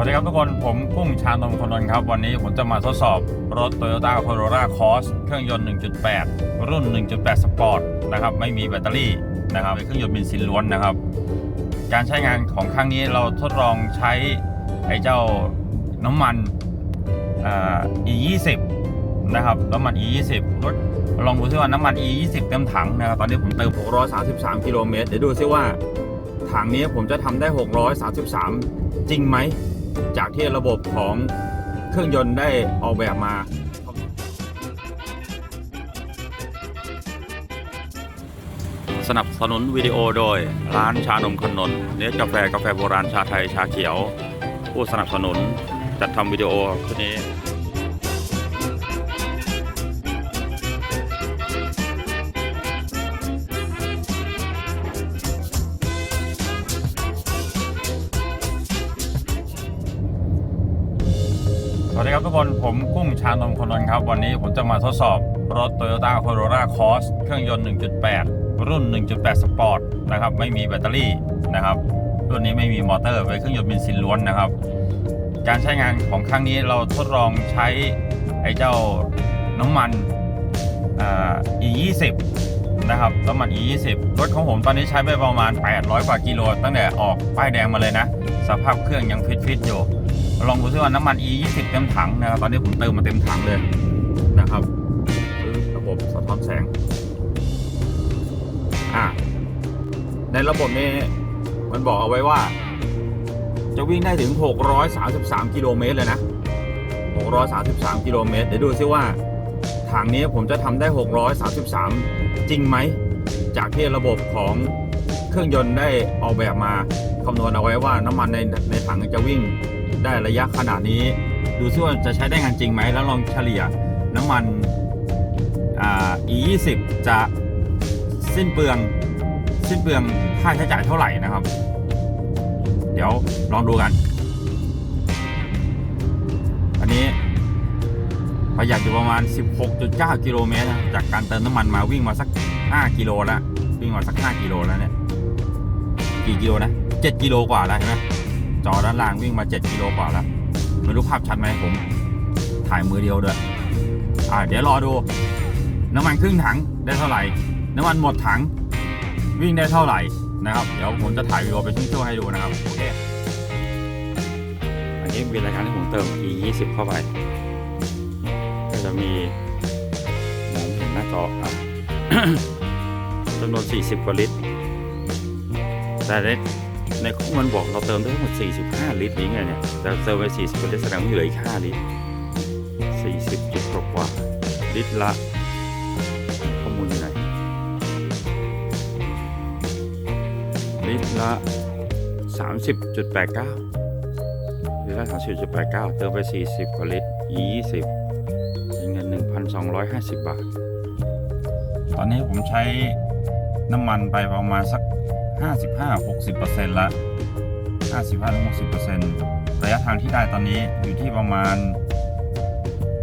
วัสดีครับทุกคนผมกุ้งชานมคนนนท์ครับ วันนี้ผมจะมาทดสอบรถ Toyota Corolla Cross เครื่องยนต์ 1.8 รุ่น 1.8 Sport นะครับไม่มีแบตเตอรี่นะครับเป็นเครื่องยนต์เบนซินล้วนนะครับ การใช้งานของครั้งนี้เราทดลองใช้ไอ้เจ้าน้ำมันอ E20 นะครับน้ำมัน E20 รถลองดูซิว่าน้ำมัน E20 เต็มถังนะครับตอนนี้ผมเติม 633 กิโลเมตรเดี๋ยวดูซิว่าถังนี้ผมจะทำได้ 633 จริงไหม จากที่ระบบของเครื่องยนต์ได้ออกแบบมา สนับสนุนวิดีโอโดย ร้านชานมขนนเนื้อกาแฟกาแฟโบราณชาไทยชาเขียว ผู้สนับสนุนจัดทำวิดีโอชุดนี้ วัสดีครับทุกคน ผมกุ้งชานมคนนนท์ครับ วันนี้ผมจะมาทดสอบรถ Toyota Corolla Cross เครื่องยนต์ 1.8 รุ่น 1.8 Sport นะครับ ไม่มีแบตเตอรี่นะครับ รุ่นนี้ไม่มีมอเตอร์ เป็นเครื่องยนต์เบนซินล้วนนะครับ การใช้งานของครั้งนี้เราทดลองใช้ไอ้เจ้าน้ำมันอ E20 นะครับ น้ำมัน E20 รถของผมตอนนี้ใช้ไปประมาณ 800 กว่ากิโลตั้งแต่ออกป้ายแดงมาเลยนะ สภาพเครื่องยังฟิตๆอยู่ ลองดูซิว่าน้ำมัน E20 เต็มถังนะครับตอนนี้ผมเติมมาเต็มถังเลยนะครับระบบสะท้อนแสงอ่าในระบบนี้มันบอกเอาไว้ว่า จะวิ่งได้ถึง 633 กิโลเมตรเลยนะ 633 กิโลเมตร เดี๋ยวดูซิว่าถังนี้ผมจะทำได้ 633 จริงไหม จากที่ระบบของเครื่องยนต์ได้ออกแบบมาคำนวณเอาไว้ว่าน้ำมันในในถังจะวิ่ง ได้ระยะขนาดนี้ ดูซิว่าจะใช้ได้งานจริงไหม แล้วลองเฉลี่ยน้ำมันอ่า E20 จะสิ้นเปลือง สิ้นเปลืองค่าใช้จ่ายเท่าไหร่นะครับ เดี๋ยวลองดูกัน อันนี้ประหยัดอยู่ประมาณ 16.9 กิโลเมตรนะจากการเติมน้ำมันมาวิ่งมาสัก 5 กิโลแล้ววิ่งมาสัก 5 กิโลแล้วเนี่ย กี่กิโลนะ 7 กิโลกว่าแล้วใช่ไหม จอด้านล่างวิ่งมา 7 กิโลกว่าแล้ว ไม่รู้ภาพชัดไหมผม ถ่ายมือเดียวด้วยอ่าเดี๋ยวรอดู น้ำมันครึ่งถังได้เท่าไหร่ น้ำมันหมดถัง วิ่งได้เท่าไหร่นะครับ เดี๋ยวผมจะถ่ายวิดีโอเป็นช่วงๆให้ดูนะครับโอเคอันนี้เป็นรายการที่ผมเติม e 2 0เข้าไปก็จะมีมองเห็นหน้าจออะจำนวน 40กว่าลิตรแต่ใน ในข้อมันบอกเราเติมได้ทั้งหมด 45 ลิตรนี้ไงเนี่ยแต่เติมไป40ลิตรแสดงว่าเหลืออีก 5 ลิตร 40จุดกว่าลิตรละข้อมูลอยู่ไหนลิตรละ 30.89ลิตรละ30.89 เติมไป 40 กว่าลิตร 20เงิน 1,250 บาท ตอนนี้ผมใช้น้ำมันไปประมาณสัก 55-60%ละ 55-60%ระยะทางที่ได้ตอนนี้อยู่ที่ประมาณ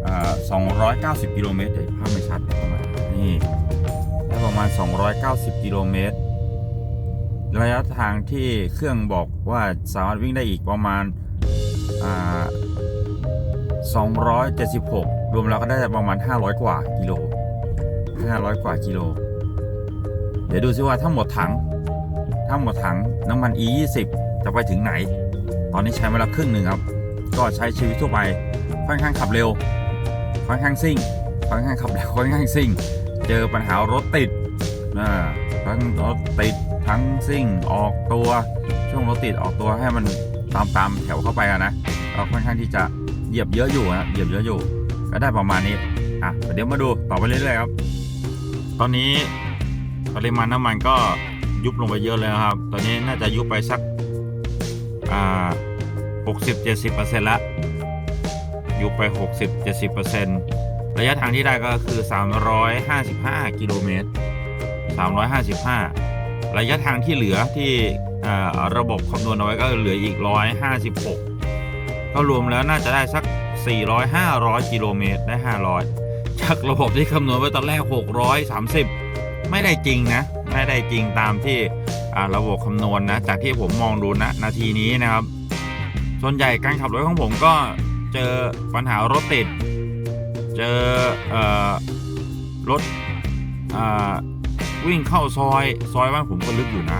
อ่า290 กิโลเมตรเดี๋ยวภาพไม่ชัดประมาณนี่ได้ประมาณ 290 กิโลเมตร ระยะทางที่เครื่องบอกว่าสามารถวิ่งได้อีกประมาณอ่า276 รวมแล้วก็ได้ประมาณ 500 กว่ากิโล 500 กว่ากิโล เดี๋ยวดูซิว่าถ้าหมดถัง ถ้าหมดถังน้ำมัน E20 จะไปถึงไหน ตอนนี้ใช้มาแล้วครึ่งหนึ่งครับ ก็ใช้ชีวิตทั่วไป ค่อนข้างขับเร็ว ค่อนข้างซิ่ง ค่อนข้างขับเร็ว ค่อนข้างซิ่ง เจอปัญหารถติดนะทั้งรถติด ทั้งซิ่ง ออกตัว ช่วงรถติดออกตัวให้มันตามตามแถวเข้าไปนะก็ค่อนข้างที่จะเหยียบเยอะอยู่นะ เหยียบเยอะอยู่ ก็ได้ประมาณนี้ อะ เดี๋ยวมาดูต่อไปเรื่อยๆครับ ตอนนี้ปริมาณน้ำมันก็ ยุบลงไปเยอะเลยนะครับ ตอนนี้น่าจะยุบไปสักอ่าหกสิบเจ็ดสิบเปอร์เซ็นต์ละยุบไปหกสิบเจ็ดสิบเปอร์เซ็นต์ระยะทางที่ได้ก็คือสามร้อยห้าสิบห้ากิโลเมตรสามร้อยห้าสิบห้าระยะทางที่เหลือที่ระบบคำนวณเอาไว้ก็เหลืออีกร้อยห้าสิบหกก็รวมแล้วน่าจะได้สักสี่ร้อยห้าร้อยกิโลเมตร ได้ห้าร้อยจากระบบที่คำนวณไว้ตอนแรกหกร้อยสามสิบไม่ได้จริงนะ ไม่ได้จริงตามที่ระบบคำนวณนะจากที่ผมมองดูนะนาทีนี้นะครับ ส่วนใหญ่การขับรถของผมก็เจอปัญหารถติด เจออรถวิ่งเข้าซอยซอยบ้านผมก็ลึกอยู่นะ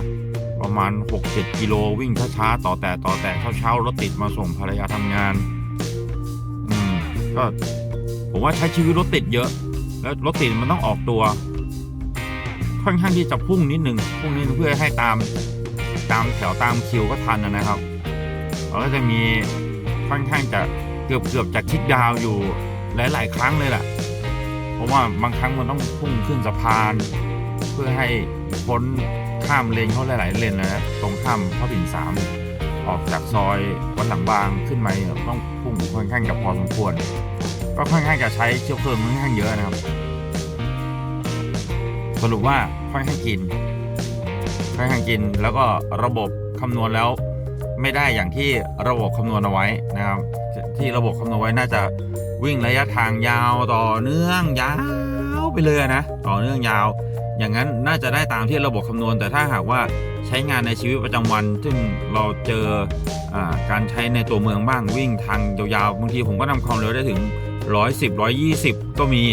ประมาณ 6-7 กิโลวิ่งช้าๆต่อแต่ต่อแต่เช้าๆรถติดมาส่งภรรยาทำงานอืมก็ผมว่าใช้ชีวิตรถติดเยอะ แล้วรถติดมันต้องออกตัว ค่อนข้างที่จะพุ่งนิดหนึ่งพุ่งนิดนึงเพื่อให้ตามตามแถวตามคิวก็ทันนะครับเราก็จะมีค่อนข้างจะเกือบเกือบจะคิกดาวอยู่หลาย ๆ ครั้งเลยแหละเพราะว่าบางครั้งมันต้องพุ่งขึ้นสะพาน เพื่อให้พ้นข้ามเลนเขาหลาย ๆ เลนนะตรงข้ามพระปิ่นสามออกจากซอยวัดหลังบางขึ้นมาต้องพุ่งค่อนข้างกับพอสมควร ก็ค่อนข้างจะใช้เชื้อเพลิงค่อนข้างเยอะนะครับ สรุปว่าค่อนข้างกินค่อนข้างกิน แล้วก็ระบบคำนวณแล้วไม่ได้อย่างที่ระบบคำนวณเอาไว้นะครับ ที่ระบบคำนวณไว้น่าจะวิ่งระยะทางยาวต่อเนื่องยาวไปเลยนะ ต่อเนื่องยาว อย่างนั้นน่าจะได้ตามที่ระบบคำนวณ แต่ถ้าหากว่าใช้งานในชีวิตประจำวัน ซึ่งเราเจออการใช้ในตัวเมืองบ้างวิ่งทางยาวๆบางทีผมก็นำความเร็วได้ถึง 110 120 ก็มี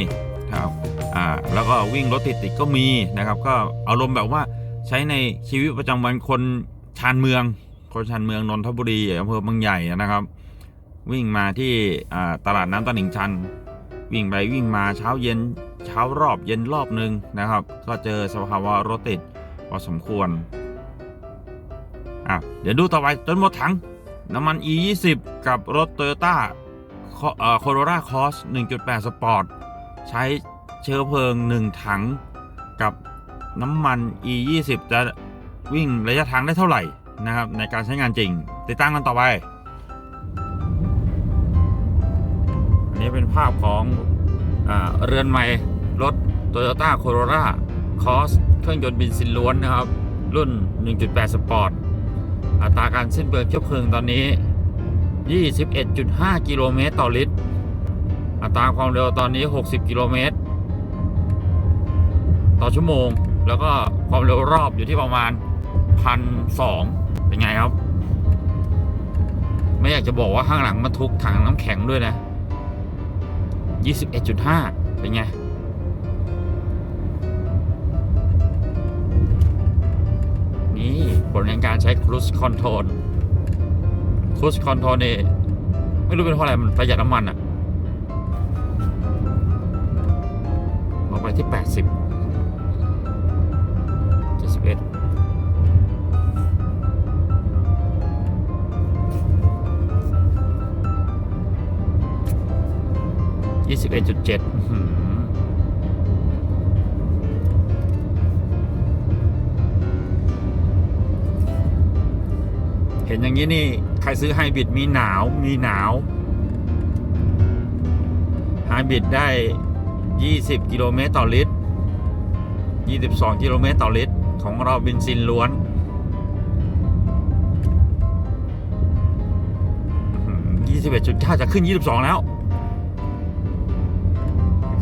ครับ อ่าแล้วก็วิ่งรถติดติดก็มีนะครับ ก็อารมณ์แบบว่าใช้ในชีวิตประจำวันคนชานเมือง คนชานเมืองนนทบุรีอำเภอบางใหญ่นะครับ วิ่งมาที่ตลาดน้ำตลิ่งชัน วิ่งไปวิ่งมาเช้าเย็นเช้ารอบเย็นรอบหนึ่งนะครับ ก็เจอสภาวะรถติดพอสมควรอะเดี๋ยวดูต่อไปจนหมดถังน้ำมัน E 2 0 กับรถ Toyota โคโรราคอส1.8 สปอร์ต ใช้ เชื้อเพลิง 1 ถัง กับน้ำมัน E 2 0จะวิ่งระยะทางได้เท่าไหร่นะครับ ในการใช้งานจริง ติดตั้งกันต่อไป อันนี้เป็นภาพของอเรือนใหม่รถ Toyota Corolla Cross เครื่องยนต์เบนซินล้วนนะครับ รุ่น 1.8 สปอร์ตอัตราการสิ้นเปลืองเชื้อเพลิงตอนนี้ 21.5 กิโลเมตรต่อลิตร อัตราความเร็วตอนนี้ 60 กิโลเมตร ต่อชั่วโมง แล้วก็ความเร็วรอบอยู่ที่ประมาณพันสองเป็นไงครับ ไม่อยากจะบอกว่าข้างหลังมันทุกถังน้ำแข็งด้วยนะ 21.5 เป็นไงนี่ผลแห่งการใช้ cruise control cruise control นี่ไม่รู้เป็นเพราะอะไรมันประหยัดน้ำมันอะลงไปที่ 80 71ยี่สิบเอ็ดจุดเจ็ดเห็นอย่างนี้นี่ ใครซื้อไฮบริดมีหนาวมีหนาวไฮบริดได้ 20 กิโลเมตรต่อลิตร 22 กิโลเมตรต่อลิตร ของเราเบนซินล้วน 21.9 จะขึ้น 22 แล้ว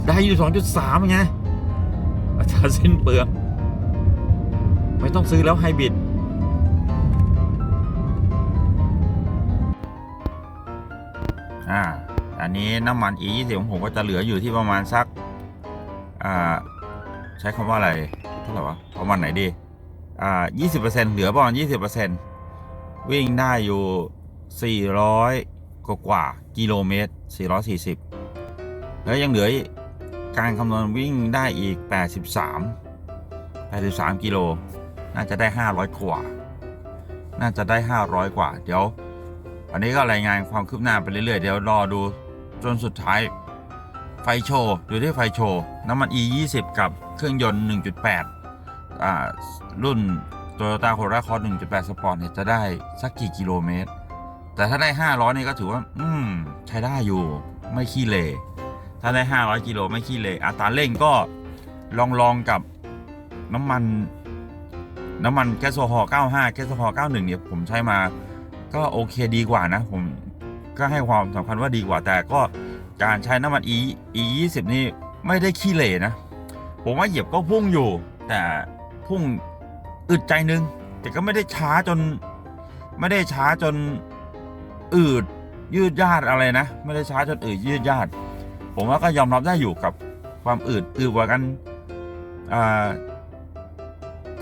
ได้อยู่สองจุดสามไง อาจารย์สิ้นเปลือง ไม่ต้องซื้อแล้วไฮบริดอ่า อันนี้น้ำมัน E 2 0 ของผมก็จะเหลืออยู่ที่ประมาณสัก อ่า ใช้คำว่าอะไร เท่าไหร่วะประมาณไหนดี อ่า20%เหลือประมาณ20%วิ่งได้อยู่400กว่ากว่ากิโลเมตร440แล้วยังเหลือกการคำนวณวิ่งได้อีก 83 83 กิโล น่าจะได้ 500 กว่า น่าจะได้ 500 กว่า เดี๋ยว อันนี้ก็รายงานความคืบหน้าไปเรื่อยๆ เดี๋ยวรอดูจนสุดท้าย ไฟโชว์ดูที่ไฟโชว์ น้ำมัน E 2 0กับเครื่องยนต์ 1.8อ่ารุ่น Toyota Corolla Cross 1.8 Sport เนี่ยจะได้สักกี่กิโลเมตร แต่ถ้าได้ 500นี่ก็ถือว่า อืม ใช้ได้อยู่ไม่ขี้เหร่ถ้าได้ 500 กิโลไม่ขี้เลยอัตราเร่งก็ลองลองกับน้ำมัน น้ำมันแก๊สโซฮอล์95 แก๊สโซฮอล์91 เนี่ยผมใช้มาก็โอเคดีกว่านะ ผมก็ให้ความสำคัญว่าดีกว่าแต่ก็ การใช้น้ำมัน E E 20นี่ไม่ได้ขี้เหร่นะ ผมว่าเหยียบก็พุ่งอยู่ แต่พุ่งอึดใจนึง แต่ก็ไม่ได้ช้าจน ไม่ได้ช้าจนอืดยืดยาดอะไรนะ ไม่ได้ช้าจนอืดยืดยาดผมว่าก็ยอมรับได้อยู่กับความอืดอืดกว่ากันอ่า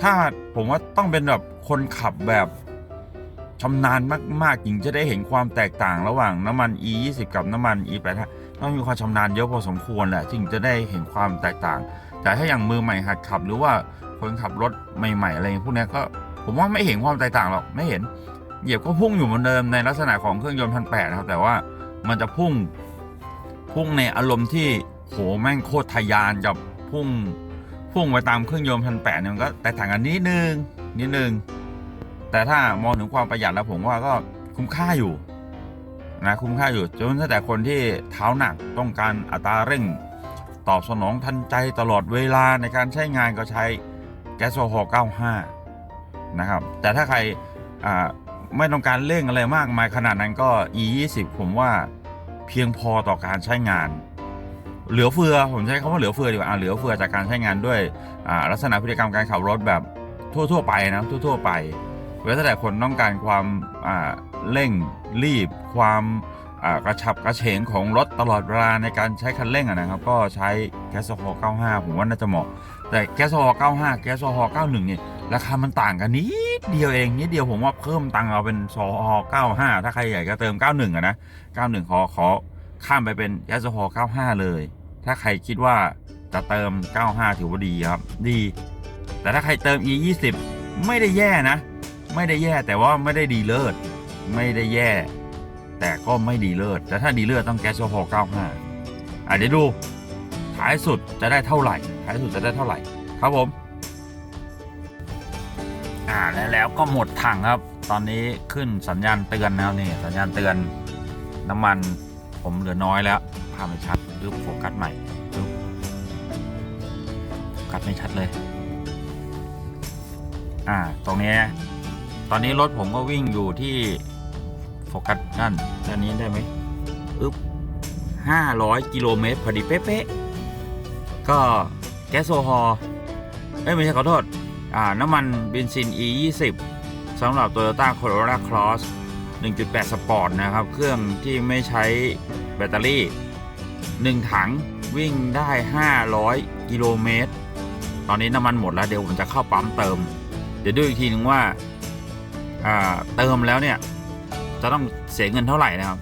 ถ้าผมว่าต้องเป็นแบบคนขับแบบชำนาญมากๆถึงจะได้เห็นความแตกต่างระหว่างน้ำมัน E 2 0กับน้ำมัน E 8 5 ต้องมีความชำนาญเยอะพอสมควรแหละถึงจะได้เห็นความแตกต่าง แต่ถ้าอย่างมือใหม่หัดขับ หรือว่าคนขับรถใหม่ๆอะไรพวกนี้ก็ ผมว่าไม่เห็นความแตกต่างหรอกไม่เห็น เหยียบก็พุ่งอยู่เหมือนเดิมในลักษณะของเครื่องยนต์พันแปดนะครับแต่ว่ามันจะพุ่งพุ่งในอารมณ์ที่โหแม่งโคตรทะยานกับพุ่งพุ่งไปตามเครื่องยนต์พันแปดเนี่ยมันก็แตกต่างกันนิดนึงนิดนึงแต่ถ้ามองถึงความประหยัดแล้วผมว่าก็คุ้มค่าอยู่ นะคุ้มค่าอยู่จนถ้าแต่คนที่เท้าหนักต้องการอัตราเร่ง ตอบสนองทันใจตลอดเวลาในการใช้งานก็ใช้แก๊สโซฮอล์95 นะครับ แต่ถ้าใครไม่ต้องการเร่งอะไรมากมายขนาดนั้นก็ E 2 0 ผมว่าเพียงพอต่อการใช้งาน เหลือเฟือผมใช้คำว่าเหลือเฟือดีกว่าเหลือเฟือจากการใช้งานด้วยลักษณะพฤติกรรมการขับรถแบบทั่ว ๆ ไปนะทั่ว ๆ ไปเว้นแต่คนต้องการความเร่ง รีบความกระฉับกระเฉงของรถตลอดเวลาในการใช้คันเร่งนะครับ ก็ใช้แก๊สโซฮอล์95 ผมว่าน่าจะเหมาะ แต่แก๊สโซฮอล์95 แก๊สโซฮอล์91 เนี่ย ราคามันต่างกันนิดเดียวเองนิดเดียวผมว่าเพิ่มตังค์เอาเป็นโซฮอล์95 ถ้าใครอยากจะเติม 91อะนะ 91 ขอขอข้ามไปเป็นแก๊สโซฮอล์95 เลย ถ้าใครคิดว่าจะเติม 95 ถือว่าดีครับ ดี แต่ถ้าใครเติม E 20 ไม่ได้แย่นะ ไม่ได้แย่แต่ว่าไม่ได้ดีเลิศ ไม่ได้แย่ แต่ก็ไม่ดีเลิศแต่ถ้าดีเลิศต้องแก๊สโซฮอล์95อะเดี๋ยวดูท้ายสุดจะได้เท่าไหร่ท้ายสุดจะได้เท่าไหร่ ครับผม อ่าแล้วแล้วก็หมดถังครับ ตอนนี้ขึ้นสัญญาณเตือนนะครับนี่สัญญาณเตือนน้ำมันผมเหลือน้อยแล้วภาพไม่ชัดปึ๊บโฟกัสใหม่ปึ๊บโฟกัสไม่ชัดเลย อ่า ตรงนี้ ตอนนี้รถผมก็วิ่งอยู่ที่ โฟกัสนั่นด้านนี้ได้ไหมปึ๊บห้าร้อยกิโลเมตรพอดีเป๊ะๆ ก็แก๊สโซฮอล์เอ้ยไม่ใช่ขอโทษ อ่า น้ำมันเบนซิน E 2 0สำหรับ Toyota Corolla Cross 1.8 Sport นะครับ เครื่องที่ไม่ใช้แบตเตอรี่ 1 ถังวิ่งได้ 500 กิโลเมตร ตอนนี้น้ำมันหมดแล้ว เดี๋ยวผมจะเข้าปั๊มเติม เดี๋ยวดูอีกทีนึงว่าอ่าเติมแล้วเนี่ย จะต้องเสียเงินเท่าไหร่นะครับ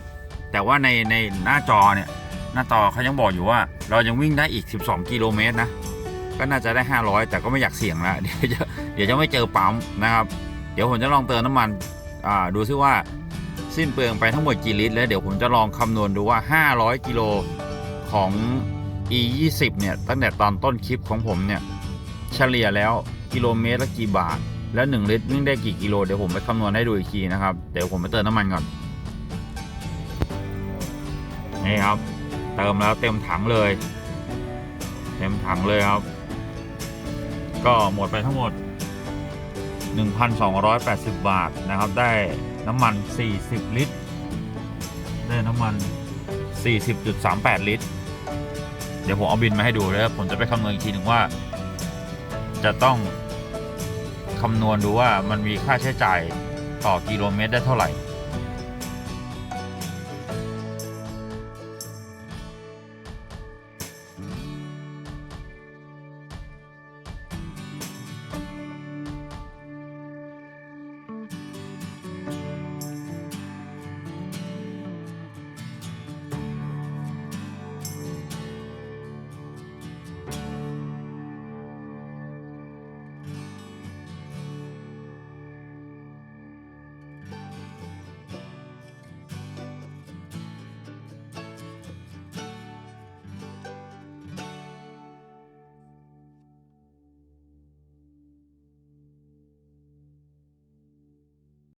แต่ว่าในในหน้าจอเนี่ย หน้าจอเขายังบอกอยู่ว่า เรายังวิ่งได้อีก 12 กิโลเมตรนะ ก็น่าจะได้ 500 แต่ก็ไม่อยากเสี่ยงแล้วเดี๋ยวจะเดี๋ยวจะไม่เจอปั๊มนะครับ เดี๋ยวผมจะลองเติมน้ำมันอ่าดูซิว่าสิ้นเปลืองไปทั้งหมดกี่ลิตรแล้วเดี๋ยวผมจะลองคำนวณดูว่า 500 กิโลของ e 2 0เนี่ยตั้งแต่ตอนต้นคลิปของผมเนี่ยเฉลี่ยแล้วกิโลเมตรละกี่บาท แล้ว 1 ลิตรวิ่งได้กี่กิโลเดี๋ยวผมไปคำนวณให้ดูอีกทีนะครับ เดี๋ยวผมไปเติมน้ำมันก่อน นี่ครับ เติมแล้วเต็มถังเลย เต็มถังเลยครับ ก็หมดไปทั้งหมด 1,280 บาทนะครับ ได้น้ำมัน 40 ลิตร ได้น้ำมัน 40.38 ลิตร เดี๋ยวผมเอาบินมาให้ดูแล้วผมจะไปคำนวณอีกทีหนึ่งว่า จะต้อง คำนวณดูว่ามันมีค่าใช้จ่ายต่อกิโลเมตรได้เท่าไหร่